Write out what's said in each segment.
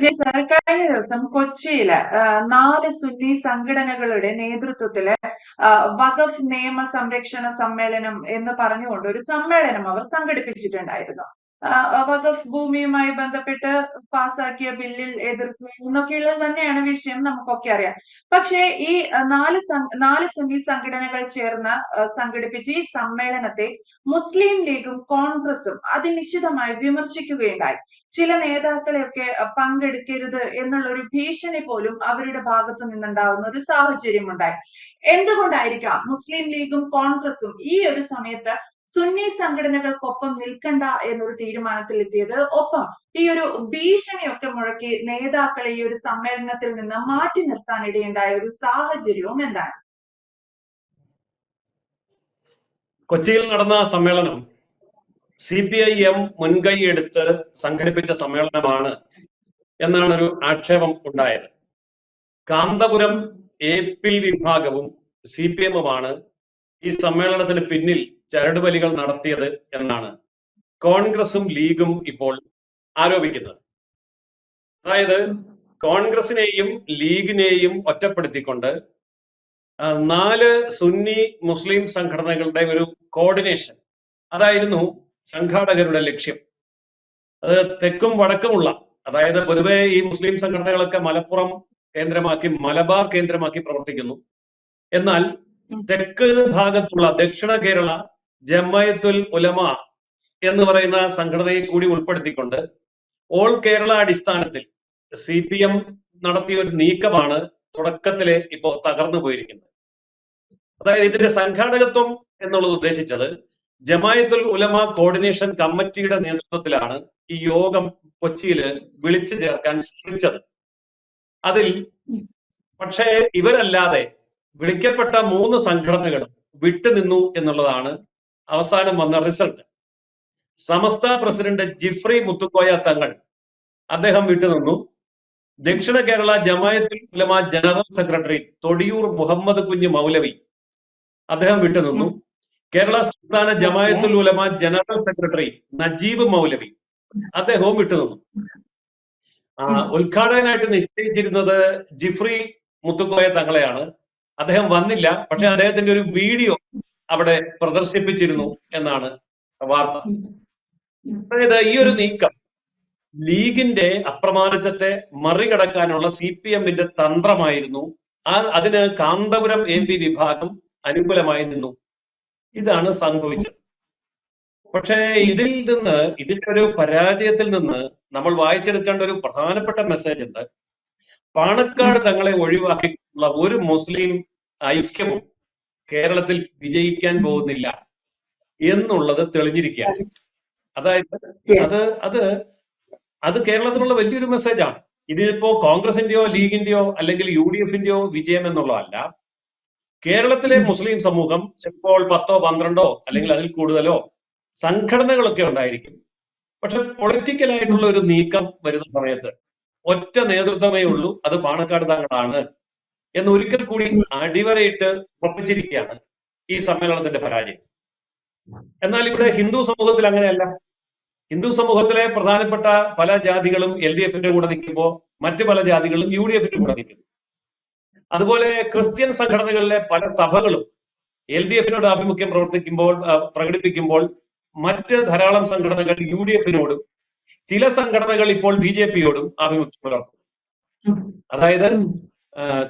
J കഴിഞ്ഞ ദിവസം കൊച്ചിയിൽ നാല് സുന്നി സംഘടനകളുടെ നേതൃത്വത്തിൽ വഖഫ് നിയമ സംരക്ഷണ സമ്മേളനം എന്ന് പറഞ്ഞുകൊണ്ട് ഒരു സമ്മേളനം അവർ സംഘടിപ്പിച്ചിട്ടുണ്ടായിരുന്നു. ആ, വഖഫ് ഭൂമിയുമായി ബന്ധപ്പെട്ട് പാസാക്കിയ ബില്ലിൽ എതിർക്കുക എന്നൊക്കെയുള്ളത് തന്നെയാണ് വിഷയം നമുക്കൊക്കെ അറിയാം. പക്ഷേ ഈ നാല് നാല് സുന്നി സംഘടനകൾ ചേർന്ന് സംഘടിപ്പിച്ച ഈ സമ്മേളനത്തെ മുസ്ലിം ലീഗും കോൺഗ്രസും അതിനിശ്ചിതമായി വിമർശിക്കുകയുണ്ടായി. ചില നേതാക്കളെയൊക്കെ പങ്കെടുക്കരുത് എന്നുള്ള ഒരു ഭീഷണി പോലും അവരുടെ ഭാഗത്തു നിന്നുണ്ടാവുന്ന ഒരു സാഹചര്യം ഉണ്ടായി എന്തുകൊണ്ടായിരിക്കാം മുസ്ലിം ലീഗും കോൺഗ്രസും ഈ ഒരു സമയത്ത് സുന്നി സംഘടനകൾക്കൊപ്പം നിൽക്കണ്ട എന്നൊരു തീരുമാനത്തിൽ എത്തിയത് ഒപ്പം ഈ ഒരു ഭീഷണിയൊക്കെ മുഴക്കി നേതാക്കളെ ഈ ഒരു സമ്മേളനത്തിൽ നിന്ന് മാറ്റി നിർത്താൻ നിർത്താനിടയുണ്ടായ ഒരു സാഹചര്യവും എന്താണ്? കൊച്ചിയിൽ നടന്ന സമ്മേളനം സി പി ഐ എം മുൻകൈ എടുത്ത് സംഘടിപ്പിച്ച സമ്മേളനമാണ് എന്നാണ് ഒരു ആക്ഷേപം ഉണ്ടായത്. കാന്തപുരം എ പി വിഭാഗവും സി പി എമ്മുമാണ് ഈ സമ്മേളനത്തിന് പിന്നിൽ ചരടുവലികൾ നടത്തിയത് എന്നാണ്. കോൺഗ്രസും ലീഗും ഇപ്പോൾ ആരോപിക്കുന്നത്. അതായത് കോൺഗ്രസിനെയും ലീഗിനെയും ഒറ്റപ്പെടുത്തിക്കൊണ്ട് നാല് സുന്നി മുസ്ലിം സംഘടനകളുടെ ഒരു കോർഡിനേഷൻ അതായിരുന്നു സംഘാടകരുടെ ലക്ഷ്യം. അത് തെക്കും വടക്കുമുള്ള അതായത് പൊതുവെ ഈ മുസ്ലിം സംഘടനകളൊക്കെ മലപ്പുറം കേന്ദ്രമാക്കി മലബാർ കേന്ദ്രമാക്കി പ്രവർത്തിക്കുന്നു. എന്നാൽ തെക്ക് ഭാഗത്തുള്ള ദക്ഷിണ കേരള ജമയത്തുൽ ഉലമ എന്ന് പറയുന്ന സംഘടനയെ കൂടി ഉൾപ്പെടുത്തിക്കൊണ്ട് ഓൾ കേരള അടിസ്ഥാനത്തിൽ സി പി എം നടത്തിയ ഒരു നീക്കമാണ് തുടക്കത്തിലെ ഇപ്പോൾ തകർന്നു പോയിരിക്കുന്നത്. അതായത് ഇതിന്റെ സംഘാടകത്വം എന്നുള്ളത് ഉദ്ദേശിച്ചത് ജമായത്തുൽ ഉലമ കോർഡിനേഷൻ കമ്മിറ്റിയുടെ നേതൃത്വത്തിലാണ് ഈ യോഗം കൊച്ചിയിൽ വിളിച്ചു ചേർക്കാൻ ശ്രമിച്ചത്. അതിൽ പക്ഷേ ഇവരല്ലാതെ വിളിക്കപ്പെട്ട മൂന്ന് സംഘടനകളും വിട്ടുനിന്നു എന്നുള്ളതാണ് അവസാനം വന്ന റിസൾട്ട് സമസ്ത പ്രസിഡന്റ് ജിഫ്രി മുത്തുക്കോയ തങ്ങൾ അദ്ദേഹം വിട്ടുനിന്നു ദക്ഷിണ കേരള ജമായത്തുൽ ഉലമ ജനറൽ സെക്രട്ടറി തൊടിയൂർ മുഹമ്മദ് കുഞ്ഞ് മൗലവി അദ്ദേഹം വിട്ടുനിന്നു കേരള സംസ്ഥാന ജമായത്തുൽ ഉലമ ജനറൽ സെക്രട്ടറി നജീബ് മൗലവി അദ്ദേഹവും വിട്ടുനിന്നു ഉദ്ഘാടകനായിട്ട് നിശ്ചയിച്ചിരുന്നത് ജിഫ്രി മുത്തുക്കോയ തങ്ങളെയാണ്. അദ്ദേഹം വന്നില്ല പക്ഷെ അദ്ദേഹത്തിന്റെ ഒരു വീഡിയോ അവിടെ പ്രദർശിപ്പിച്ചിരുന്നു എന്നാണ് വാർത്ത. അതായത് ഈ ഒരു നീക്കം ലീഗിന്റെ അപ്രമാദിത്വത്തെ മറികടക്കാനുള്ള സി പി എമ്മിന്റെ തന്ത്രമായിരുന്നു. ആ അതിന് കാന്തപുരം എം പി വിഭാഗം അനുകൂലമായി നിന്നു. ഇതാണ് സംഭവിച്ചത്. പക്ഷേ ഇതിൽ നിന്ന് ഇതിന്റെ ഒരു പരാജയത്തിൽ നിന്ന് നമ്മൾ വായിച്ചെടുക്കേണ്ട ഒരു പ്രധാനപ്പെട്ട മെസ്സേജ് ഉണ്ട്. പാണക്കാട് തങ്ങളെ ഒഴിവാക്കിയിട്ടുള്ള ഒരു മുസ്ലിം ഐക്യവും കേരളത്തിൽ വിജയിക്കാൻ പോകുന്നില്ല എന്നുള്ളത് തെളിഞ്ഞിരിക്കുകയാണ്. അതായത് അത് അത് അത് കേരളത്തിലുള്ള വലിയൊരു മെസ്സേജാണ് ഇതിപ്പോ കോൺഗ്രസിന്റെയോ ലീഗിന്റെയോ അല്ലെങ്കിൽ യു ഡി എഫിന്റെയോ വിജയം എന്നുള്ളതല്ല കേരളത്തിലെ മുസ്ലിം സമൂഹം ചിലപ്പോൾ പത്തോ പന്ത്രണ്ടോ അല്ലെങ്കിൽ അതിൽ കൂടുതലോ സംഘടനകളൊക്കെ ഉണ്ടായിരിക്കും. പക്ഷെ പൊളിറ്റിക്കലായിട്ടുള്ള ഒരു നീക്കം വരുന്ന സമയത്ത് ഒറ്റ നേതൃത്വമേ ഉള്ളൂ അത് പാണക്കാട് തങ്ങളാണ് എന്ന് ഒരിക്കൽ കൂടി അടിവരയിട്ട് ഉറപ്പിച്ചിരിക്കുകയാണ് ഈ സമ്മേളനത്തിന്റെ പരാജയം. എന്നാൽ ഇവിടെ ഹിന്ദു സമൂഹത്തിൽ അങ്ങനെയല്ല. ഹിന്ദു സമൂഹത്തിലെ പ്രധാനപ്പെട്ട പല ജാതികളും എൽ ഡി എഫിന്റെ കൂടെ നിൽക്കുമ്പോൾ മറ്റു പല ജാതികളും യു ഡി എഫിന്റെ കൂടെ നിൽക്കുന്നു. അതുപോലെ ക്രിസ്ത്യൻ സംഘടനകളിലെ പല സഭകളും എൽ ഡി എഫിനോട് ആഭിമുഖ്യം പ്രവർത്തിക്കുമ്പോൾ പ്രകടിപ്പിക്കുമ്പോൾ മറ്റ് ധാരാളം സംഘടനകൾ യു ഡി എഫിനോടും ചില സംഘടനകൾ ഇപ്പോൾ ബി ജെ പിയോടും ആഭിമുഖ്യം പുലർത്തുന്നു. അതായത്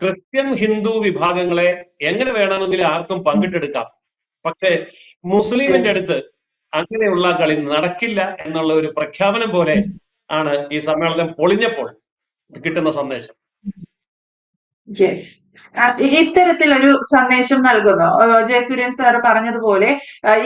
ക്രിസ്ത്യൻ ഹിന്ദു വിഭാഗങ്ങളെ എങ്ങനെ വേണമെങ്കിൽ ആർക്കും പങ്കിട്ടെടുക്കാം. പക്ഷെ മുസ്ലിമിന്റെ അടുത്ത് അങ്ങനെയുള്ള കളി നടക്കില്ല എന്നുള്ള ഒരു പ്രഖ്യാപനം പോലെ ആണ് ഈ സമ്മേളനം പൊളിഞ്ഞപ്പോൾ കിട്ടുന്ന സന്ദേശം. യെസ് ഇത്തരത്തിലൊരു സന്ദേശം നൽകുന്നു. ജയസൂര്യൻ സാർ പറഞ്ഞതുപോലെ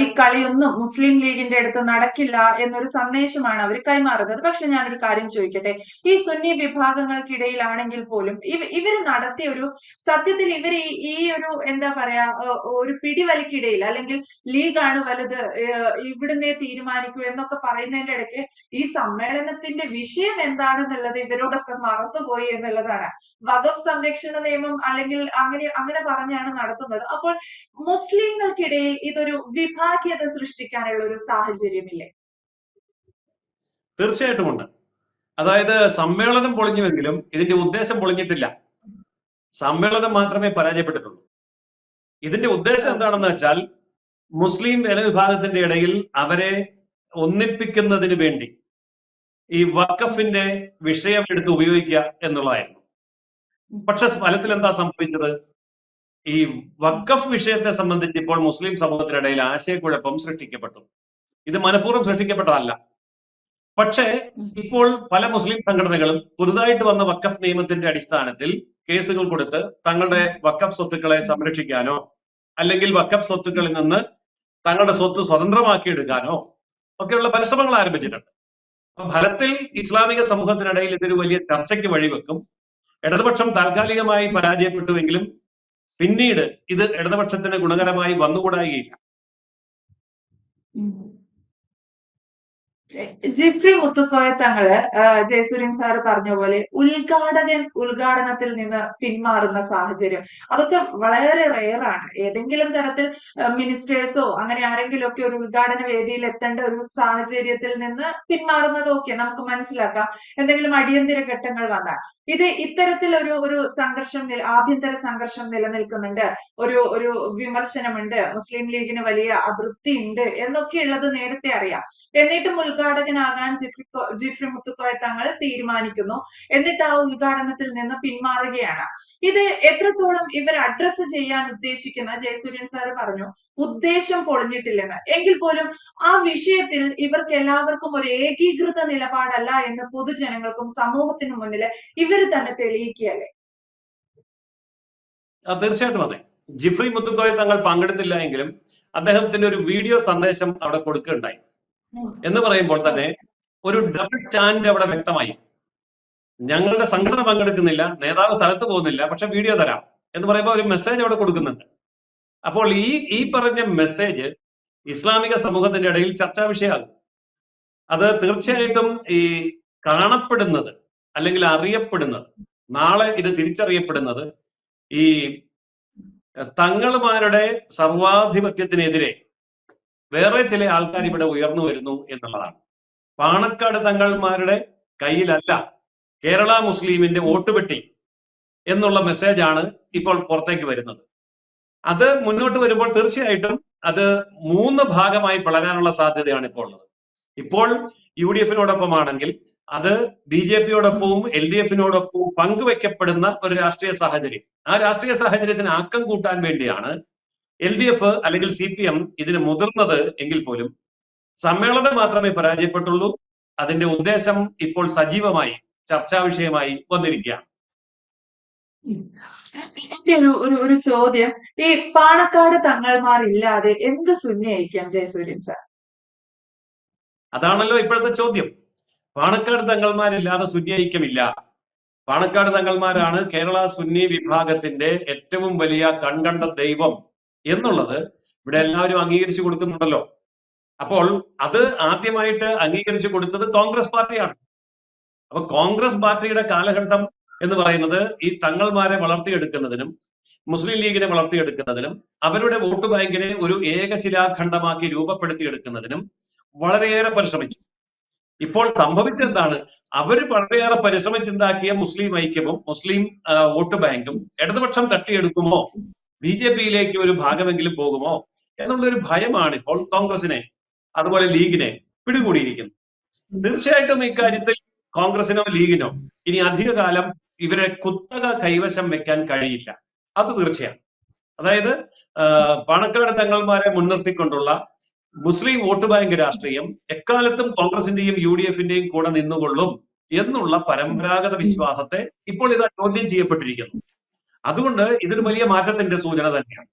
ഈ കളിയൊന്നും മുസ്ലിം ലീഗിന്റെ അടുത്ത് നടക്കില്ല എന്നൊരു സന്ദേശമാണ് അവർ കൈമാറുന്നത്. പക്ഷെ ഞാനൊരു കാര്യം ചോദിക്കട്ടെ. ഈ സുന്നി വിഭാഗങ്ങൾക്കിടയിലാണെങ്കിൽ പോലും ഇവ ഇവർ നടത്തിയ ഒരു സത്യത്തിൽ ഇവർ ഈ ഒരു എന്താ പറയാ ഒരു പിടിവലിക്കിടയിൽ അല്ലെങ്കിൽ ലീഗാണ് വലുത് ഇവിടുന്നേ തീരുമാനിക്കൂ എന്നൊക്കെ പറയുന്നതിന്റെ ഇടയ്ക്ക് ഈ സമ്മേളനത്തിന്റെ വിഷയം എന്താണെന്നുള്ളത് ഇവരോടൊക്കെ മറന്നുപോയി എന്നുള്ളതാണ്. വകുപ്പ് സംരക്ഷണ നിയമം അല്ലെങ്കിൽ അങ്ങനെ അങ്ങനെ പറഞ്ഞാണ് നടത്തുന്നത്. അപ്പോൾ മുസ്ലിങ്ങൾക്കിടയിൽ ഇതൊരു വിഭാഗീയത സൃഷ്ടിക്കാനുള്ള ഒരു സാഹചര്യമില്ലേ? തീർച്ചയായിട്ടും ഉണ്ട്. അതായത് സമ്മേളനം പൊളിഞ്ഞുവെങ്കിലും ഇതിന്റെ ഉദ്ദേശം പൊളിഞ്ഞിട്ടില്ല. സമ്മേളനം മാത്രമേ പരാജയപ്പെട്ടിട്ടുള്ളൂ. ഇതിന്റെ ഉദ്ദേശം എന്താണെന്ന് വെച്ചാൽ മുസ്ലിം ജനവിഭാഗത്തിന്റെ ഇടയിൽ അവരെ ഒന്നിപ്പിക്കുന്നതിന് വേണ്ടി ഈ വഖഫിന്റെ വിഷയം എടുത്ത് ഉപയോഗിക്കുക എന്നുള്ളതായിരുന്നു. പക്ഷെ ഫലത്തിൽ എന്താ സംഭവിച്ചത്? ഈ വഖഫ് വിഷയത്തെ സംബന്ധിച്ച് ഇപ്പോൾ മുസ്ലിം സമൂഹത്തിനിടയിൽ ആശയക്കുഴപ്പം സൃഷ്ടിക്കപ്പെട്ടു. ഇത് മനഃപൂർവം സൃഷ്ടിക്കപ്പെട്ടതല്ല. പക്ഷേ ഇപ്പോൾ പല മുസ്ലിം സംഘടനകളും പുതുതായിട്ട് വന്ന വഖഫ് നിയമത്തിന്റെ അടിസ്ഥാനത്തിൽ കേസുകൾ കൊടുത്ത് തങ്ങളുടെ വഖഫ് സ്വത്തുക്കളെ സംരക്ഷിക്കാനോ അല്ലെങ്കിൽ വഖഫ് സ്വത്തുക്കളിൽ നിന്ന് തങ്ങളുടെ സ്വത്ത് സ്വതന്ത്രമാക്കിയെടുക്കാനോ ഒക്കെയുള്ള പരിശ്രമങ്ങൾ ആരംഭിച്ചിട്ടുണ്ട്. അപ്പൊ ഫലത്തിൽ ഇസ്ലാമിക സമൂഹത്തിനിടയിൽ ഇതൊരു വലിയ ചർച്ചയ്ക്ക് വഴിവെക്കും. ഇടതുപക്ഷം താൽക്കാലികമായി പരാജയപ്പെട്ടുവെങ്കിലും പിന്നീട് ഇത് ഇടതുപക്ഷത്തിന് ഗുണകരമായി വന്നുകൂടായികയില്ല. ജിഫ്രി മുത്തുക്കോയ തങ്ങൾ ജയസൂര്യൻ സാറ് പറഞ്ഞ പോലെ ഉദ്ഘാടകൻ ഉദ്ഘാടനത്തിൽ നിന്ന് പിന്മാറുന്ന സാഹചര്യം. അതൊക്കെ വളരെ റെയറാണ് ഏതെങ്കിലും തരത്തിൽ മിനിസ്റ്റേഴ്സോ അങ്ങനെ ആരെങ്കിലും ഒക്കെ ഒരു ഉദ്ഘാടന വേദിയിൽ എത്തേണ്ട ഒരു സാഹചര്യത്തിൽ നിന്ന് പിന്മാറുന്നത് ഓക്കെ നമുക്ക് മനസ്സിലാക്കാം. എന്തെങ്കിലും അടിയന്തര ഘട്ടങ്ങൾ വന്നാൽ. ഇത് ഇത്തരത്തിൽ ഒരു ഒരു സംഘർഷം ആഭ്യന്തര സംഘർഷം നിലനിൽക്കുന്നുണ്ട്. ഒരു ഒരു വിമർശനമുണ്ട്. മുസ്ലിം ലീഗിന് വലിയ അതൃപ്തി ഉണ്ട് എന്നൊക്കെയുള്ളത് നേരത്തെ അറിയാം. എന്നിട്ടും ഉദ്ഘാടകനാകാൻ ജിഫ്രി ജിഫ്രി മുത്തുക്കോയ തങ്ങൾ തീരുമാനിക്കുന്നു. എന്നിട്ട് ആ ഉദ്ഘാടനത്തിൽ നിന്ന് പിന്മാറുകയാണ്. ഇത് എത്രത്തോളം ഇവർ അഡ്രസ്സ് ചെയ്യാൻ ഉദ്ദേശിക്കുന്ന ജയസൂര്യൻ സാറ് പറഞ്ഞു ഉദ്ദേശം പൊളിഞ്ഞിട്ടില്ലെന്ന്. എങ്കിൽ പോലും ആ വിഷയത്തിൽ ഇവർക്ക് എല്ലാവർക്കും ഒരു ഏകീകൃത നിലപാടല്ല എന്ന് പൊതുജനങ്ങൾക്കും സമൂഹത്തിനും മുന്നിൽ ഇവർ തന്നെ തെളിയിക്കുകയല്ലേ? തീർച്ചയായിട്ടും അതെ. ജിഫ്രി മുത്തുക്കോയ തങ്ങൾ പങ്കെടുത്തില്ല എങ്കിലും അദ്ദേഹത്തിന്റെ ഒരു വീഡിയോ സന്ദേശം അവിടെ കൊടുക്കുകയുണ്ടായി. എന്ന് പറയുമ്പോൾ തന്നെ ഒരു ഡബിൾ സ്റ്റാൻഡ് അവിടെ വ്യക്തമായി. ഞങ്ങളുടെ സംഘടന പങ്കെടുക്കുന്നില്ല നേതാവ് സ്ഥലത്ത് പോകുന്നില്ല പക്ഷെ വീഡിയോ തരാം എന്ന് പറയുമ്പോൾ ഒരു മെസ്സേജ് അവിടെ കൊടുക്കുന്നുണ്ട്. അപ്പോൾ ഈ ഈ പറഞ്ഞ മെസ്സേജ് ഇസ്ലാമിക സമൂഹത്തിന്റെ ഇടയിൽ ചർച്ചാ വിഷയമാകും. അത് തീർച്ചയായിട്ടും ഈ കാണപ്പെടുന്നത് അല്ലെങ്കിൽ അറിയപ്പെടുന്നത് നാളെ ഇത് തിരിച്ചറിയപ്പെടുന്നത് ഈ തങ്ങളുമാരുടെ സർവാധിപത്യത്തിനെതിരെ വേറെ ചില ആൾക്കാർ ഇവിടെ ഉയർന്നു വരുന്നു എന്നുള്ളതാണ്. പാണക്കാട് തങ്ങൾമാരുടെ കയ്യിലല്ല കേരള മുസ്ലിമിന്റെ വോട്ടുപെട്ടി എന്നുള്ള മെസ്സേജാണ് ഇപ്പോൾ പുറത്തേക്ക് വരുന്നത്. അത് മുന്നോട്ട് വരുമ്പോൾ തീർച്ചയായിട്ടും അത് മൂന്ന് ഭാഗമായി പിളരാനുള്ള സാധ്യതയാണ് ഇപ്പോൾ ഉള്ളത്. ഇപ്പോൾ യു ഡി എഫിനോടൊപ്പമാണെങ്കിൽ അത് ബി ജെ പിയോടൊപ്പവും എൽ ഡി എഫിനോടൊപ്പവും പങ്കുവെക്കപ്പെടുന്ന ഒരു രാഷ്ട്രീയ സാഹചര്യം. ആ രാഷ്ട്രീയ സാഹചര്യത്തിന് ആക്കം കൂട്ടാൻ വേണ്ടിയാണ് എൽ ഡി എഫ് അല്ലെങ്കിൽ സി പി എം ഇതിന് മുതിർന്നത് എങ്കിൽ പോലും സമ്മേളനം മാത്രമേ പരാജയപ്പെട്ടുള്ളൂ. അതിന്റെ ഉദ്ദേശം ഇപ്പോൾ സജീവമായി ചർച്ചാ വിഷയമായി വന്നിരിക്കുകയാണ്. എന്റെ ഒരു ഒരു ഒരു ചോദ്യം. ഈ പാണക്കാട് തങ്ങൾമാർ ഇല്ലാതെ എന്ത് സുന്നിയായിരിക്കാം ജയസൂര്യൻ സാർ? അതാണല്ലോ ഇപ്പോഴത്തെ ചോദ്യം. പാണക്കാട് തങ്ങൾമാരില്ലാതെ സുന്നി ഐക്യമില്ല. പാണക്കാട് തങ്ങൾമാരാണ് കേരള സുന്നി വിഭാഗത്തിന്റെ ഏറ്റവും വലിയ കൺകണ്ട ദൈവം. എന്നുള്ളത് ഇവിടെ എല്ലാവരും അംഗീകരിച്ചു കൊടുക്കുന്നുണ്ടല്ലോ. അപ്പോൾ അത് ആദ്യമായിട്ട് അംഗീകരിച്ചു കൊടുത്തത് കോൺഗ്രസ് പാർട്ടിയാണ്. അപ്പൊ കോൺഗ്രസ് പാർട്ടിയുടെ കാലഘട്ടം എന്ന് പറയുന്നത് ഈ തങ്ങൾമാരെ വളർത്തിയെടുക്കുന്നതിനും മുസ്ലിം ലീഗിനെ വളർത്തിയെടുക്കുന്നതിനും അവരുടെ വോട്ട് ബാങ്കിനെ ഒരു ഏകശിലാഖണ്ഡമാക്കി രൂപപ്പെടുത്തിയെടുക്കുന്നതിനും വളരെയേറെ പരിശ്രമിച്ചു. ഇപ്പോൾ സംഭവിച്ചെന്താണ്? അവർ വളരെയേറെ പരിശ്രമിച്ചുണ്ടാക്കിയ മുസ്ലിം ഐക്യവും മുസ്ലിം വോട്ട് ബാങ്കും ഇടതുപക്ഷം തട്ടിയെടുക്കുമോ? ബി ജെ പിയിലേക്ക് ഒരു ഭാഗമെങ്കിലും പോകുമോ എന്നുള്ളൊരു ഭയമാണ് ഇപ്പോൾ കോൺഗ്രസിനെ അതുപോലെ ലീഗിനെ പിടികൂടിയിരിക്കുന്നത്. തീർച്ചയായിട്ടും ഇക്കാര്യത്തിൽ കോൺഗ്രസിനോ ലീഗിനോ ഇനി അധികകാലം ഇവരെ കുത്തക കൈവശം വെക്കാൻ കഴിയില്ല. അത് തീർച്ചയാണ്. അതായത് പാണക്കാട് തങ്ങൾമാരെ മുൻനിർത്തിക്കൊണ്ടുള്ള മുസ്ലിം വോട്ട് ബാങ്ക് രാഷ്ട്രീയം എക്കാലത്തും കോൺഗ്രസിന്റെയും യു ഡി എഫിന്റെയും കൂടെ നിന്നുകൊള്ളും എന്നുള്ള പരമ്പരാഗത വിശ്വാസത്തെ ഇപ്പോൾ ഇത് ചോദ്യം ചെയ്യപ്പെട്ടിരിക്കുന്നു. അതുകൊണ്ട് ഇതൊരു വലിയ മാറ്റത്തിന്റെ സൂചന തന്നെയാണ്.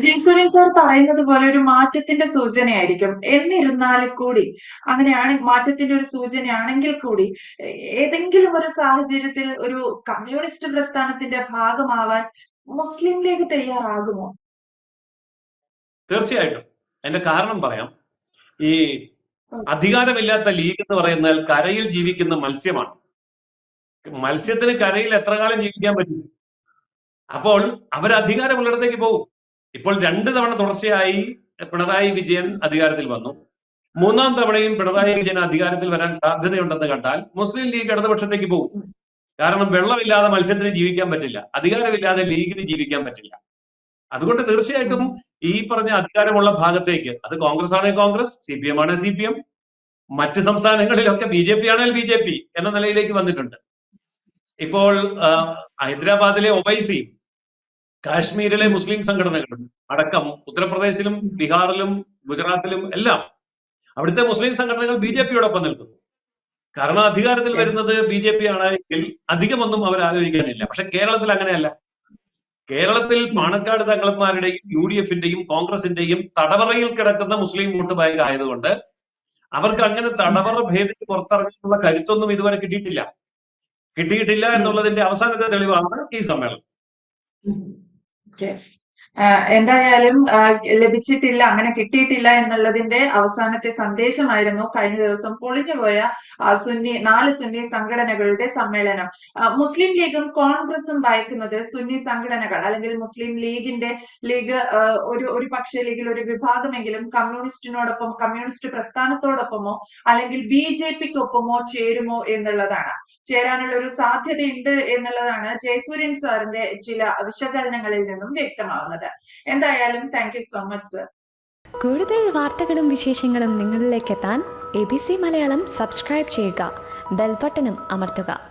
ജയസൂര്യൻ സാർ പറയുന്നത് പോലെ ഒരു മാറ്റത്തിന്റെ സൂചനയായിരിക്കും. എന്നിരുന്നാലും കൂടി അങ്ങനെയാണ് മാറ്റത്തിന്റെ ഒരു സൂചനയാണെങ്കിൽ കൂടി ഏതെങ്കിലും ഒരു സാഹചര്യത്തിൽ ഒരു കമ്മ്യൂണിസ്റ്റ് പ്രസ്ഥാനത്തിന്റെ ഭാഗമാവാൻ മുസ്ലിം ലീഗ് തയ്യാറാകുമോ? തീർച്ചയായിട്ടും. അതിന്റെ കാരണം പറയാം. ഈ അധികാരമില്ലാത്ത ലീഗ് എന്ന് പറയുന്നത് കരയിൽ ജീവിക്കുന്ന മത്സ്യമാണ്. മത്സ്യത്തിന് കരയിൽ എത്ര കാലം ജീവിക്കാൻ പറ്റും? അപ്പോൾ അവർ പോകും. ഇപ്പോൾ രണ്ട് തവണ തുടർച്ചയായി പിണറായി വിജയൻ അധികാരത്തിൽ വന്നു. മൂന്നാം തവണയും പിണറായി വിജയൻ അധികാരത്തിൽ വരാൻ സാധ്യതയുണ്ടെന്ന് കണ്ടാൽ മുസ്ലിം ലീഗ് ഇടതുപക്ഷത്തേക്ക് പോകും. കാരണം വെള്ളമില്ലാതെ മത്സ്യത്തിന് ജീവിക്കാൻ പറ്റില്ല. അധികാരമില്ലാതെ ലീഗിന് ജീവിക്കാൻ പറ്റില്ല. അതുകൊണ്ട് തീർച്ചയായിട്ടും ഈ പറഞ്ഞ അധികാരമുള്ള ഭാഗത്തേക്ക് അത് കോൺഗ്രസ് ആണെങ്കിൽ കോൺഗ്രസ് സി പി എം ആണെങ്കിൽ സി പി എം മറ്റ് സംസ്ഥാനങ്ങളിലൊക്കെ ബി ജെ പി ആണെങ്കിൽ ബി ജെ പി എന്ന നിലയിലേക്ക് വന്നിട്ടുണ്ട്. ഇപ്പോൾ ഹൈദരാബാദിലെ ഒബൈസി കാശ്മീരിലെ മുസ്ലിം സംഘടനകൾ അടക്കം ഉത്തർപ്രദേശിലും ബീഹാറിലും ഗുജറാത്തിലും എല്ലാം അവിടുത്തെ മുസ്ലിം സംഘടനകൾ ബി ജെ പിയോടൊപ്പം നിൽക്കുന്നു. കാരണം അധികാരത്തിൽ വരുന്നത് ബി ജെ പി ആണെങ്കിൽ അധികമൊന്നും അവർ ആലോചിക്കാനില്ല. പക്ഷെ കേരളത്തിൽ അങ്ങനെയല്ല. കേരളത്തിൽ പാണക്കാട് തങ്ങളന്മാരുടെയും യു ഡി എഫിന്റെയും കോൺഗ്രസിന്റെയും തടവറയിൽ കിടക്കുന്ന മുസ്ലിം വോട്ട് ബാങ്ക് ആയതുകൊണ്ട് അവർക്ക് അങ്ങനെ തടവറ ഭേദിച്ച് പുറത്തിറങ്ങാനുള്ള കരുത്തൊന്നും ഇതുവരെ കിട്ടിയിട്ടില്ല. കിട്ടിയിട്ടില്ല എന്നുള്ളതിന്റെ അവസാനത്തെ തെളിവാണ് ഈ സമ്മേളനം. എന്തായാലും ലഭിച്ചിട്ടില്ല അങ്ങനെ കിട്ടിയിട്ടില്ല എന്നുള്ളതിന്റെ അവസാനത്തെ സന്ദേശമായിരുന്നു കഴിഞ്ഞ ദിവസം പൊളിഞ്ഞുപോയ സുന്നി നാല് സുന്നി സംഘടനകളുടെ സമ്മേളനം. മുസ്ലിം ലീഗും കോൺഗ്രസും ഭയക്കുന്നത് സുന്നി സംഘടനകൾ അല്ലെങ്കിൽ മുസ്ലിം ലീഗിന്റെ ലീഗ് ഒരു ഒരു പക്ഷേ ലീഗിൽ ഒരു വിഭാഗമെങ്കിലും കമ്മ്യൂണിസ്റ്റിനോടൊപ്പം കമ്മ്യൂണിസ്റ്റ് പ്രസ്ഥാനത്തോടൊപ്പമോ അല്ലെങ്കിൽ ബി ജെ പിക്കൊപ്പമോ ചേരുമോ എന്നുള്ളതാണ്. ചേരാനുള്ള ഒരു സാധ്യതയുണ്ട് എന്നുള്ളതാണ് ജയസൂര്യൻ സാറിന്റെ ചില വിശകലനങ്ങളിൽ നിന്നും വ്യക്തമാവുന്നത്. എന്തായാലും thank you so much sir കൂടുതൽ വാർത്തകളും വിശേഷങ്ങളും നിങ്ങളിലേക്ക് എത്താൻ A B C Malayalam subscribe ചെയ്യുക. ബെൽബട്ടനും അമർത്തുക.